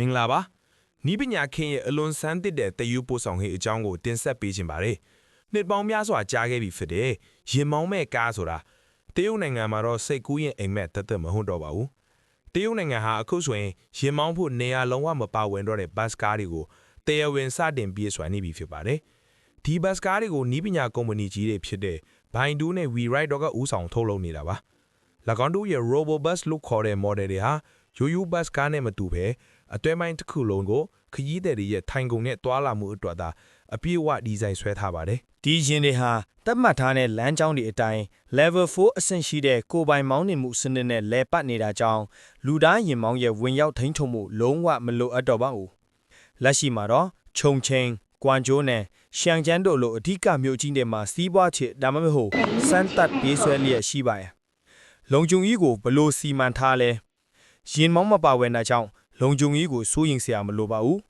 မင်္ဂလာပါနီးပညာခင်ရဲ့အလွန်ဆန်းသစ်တဲ့တယူပို့ဆောင်ရေးအကြောင်းကိုတင်ဆက်ပေးခြင်းပါတယ်နှစ်ပေါင်းများစွာကြားခဲ့ပြီဖြစ်တဲ့ရင်မောင်းမဲ့ကားဆိုတာတရုတ်နိုင်ငံမှာတော့စိတ်ကူးရင်အိမ်မက်တသက်မဟုတ်တော့ပါဘူးတရုတ်နိုင်ငံဟာအခုဆိုရင်ရင်မောင်းဖို့နေရာလုံးဝမပါဝင်တော့တဲ့ဘတ်စကားတွေကိုတရားဝင်စတင်ပြေးဆွဲနေပြီဖြစ်ပါတယ်ဒီဘတ်စကားတွေကိုနီးပညာကုမ္ပဏီကြီးတွေဖြစ်တဲ့ Baidu နဲ့ WeRide တို့ကဦးဆောင်ထုတ်လုပ်နေတာပါ၎င်းတို့ရဲ့ RoboBus လို့ခေါ်တဲ့ model တွေဟာရိုးရိုး bus ကားနဲ့မတူဘဲ အတွဲပိုင်းတစ်ခုလုံးကိုခရီးသည်တွေရဲ့ထိုင်ကုန်နဲ့တွာလာမှုအတွက်သာအပြည့်အဝဒီဇိုင်းဆွဲထားပါတယ်ဒီယာဉ်တွေဟာသတ်မှတ်ထားတဲ့လမ်းကြောင်းတွေအတိုင်း level 4အဆင့်ရှိတဲ့ကိုယ်ပိုင်မောင်းနှင်မှုစနစ်နဲ့လဲပတ်နေတာကြောင့်လူသားယာဉ်မောင်းရဲ့ဝင်ရောက်ထိန်းချုပ်မှုလုံးဝမလိုအပ်တော့ပါဘူးလက်ရှိမှာတော့ခြုံချင်း၊ကွမ်ကျိုးနဲ့ရှန်ကျန်းတို့လိုအဓိကမြို့ကြီးတွေမှာစီးပွားချေဒါမှမဟုတ်စမ်းတက်ပြေးဆွဲလျက်ရှိပါရဲ့လုံခြုံရေးကိုဘယ်လို့စီမံထားလဲရင်မောင်းမပါဝင်တာကြောင့် လုံခြုံရေးကိုစိုးရင်စရာမလိုပါဘူး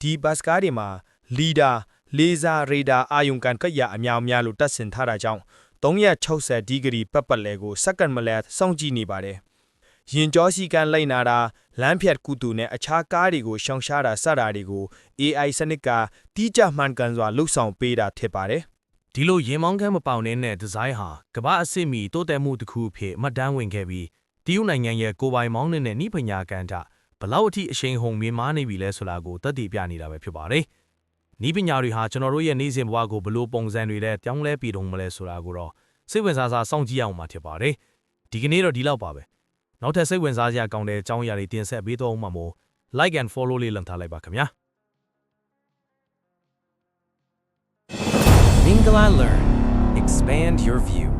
ဒီဘတ်စကားတွေမှာလီဒါလေးစားရေဒါအာယုံကန်ကရအများအများလို့တက်ဆင်ထားတာကြောင့်360ဒီဂရီပတ်ပတ်လဲကိုစက္ကန့်မလဲစောင့်ကြည့်နေပါတယ်ရင်ကြောစီကန်လိုက်နာတာလမ်းဖြတ်ကူတူနဲ့အခြားကားတွေကိုရှောင်ရှားတာစတာတွေကို AI စနစ်ကတိကျမှန်ကန်စွာလှုပ်ဆောင်ပေးတာဖြစ်ပါတယ်ဒီလိုရင်မောင်းခမ်းမပေါင်တဲ့ဒီဇိုင်းဟာကမ္ဘာအဆင့်မီတိုးတက်မှုတစ်ခုအဖြစ်မှတ်တမ်းဝင်ခဲ့ပြီးတရုတ်နိုင်ငံရဲ့ကိုယ်ပိုင်မောင်းနှင်တဲ့နှိပညာကန်တာဘ လောက်အထိအရှိန်ဟုန်မြင့်မားနေပြီလဲဆိုတာကိုသက်တည်ပြနေတာပဲဖြစ်ပါတယ်။နှိပညာတွေဟာကျွန်တော်တို့ရဲ့နေ့စဉ်ဘဝကိုဘလို့ပုံစံတွေနဲ့တောင်းလဲပြီးတော့မလဲဆိုတာကိုတော့စိတ်ဝင်စားစားစောင့်ကြည့်အောင်မှာဖြစ်ပါတယ်။ဒီကနေ့တော့ဒီလောက်ပါပဲ။နောက်ထပ်စိတ်ဝင်စားစရာကောင်းတဲ့အကြောင်းအရာတွေတင်ဆက်ပေးတော့မှမို့ like and follow လေးလုပ်ထားလိုက်ပါခင်ဗျာ။ Mingala Learn. Expand your view.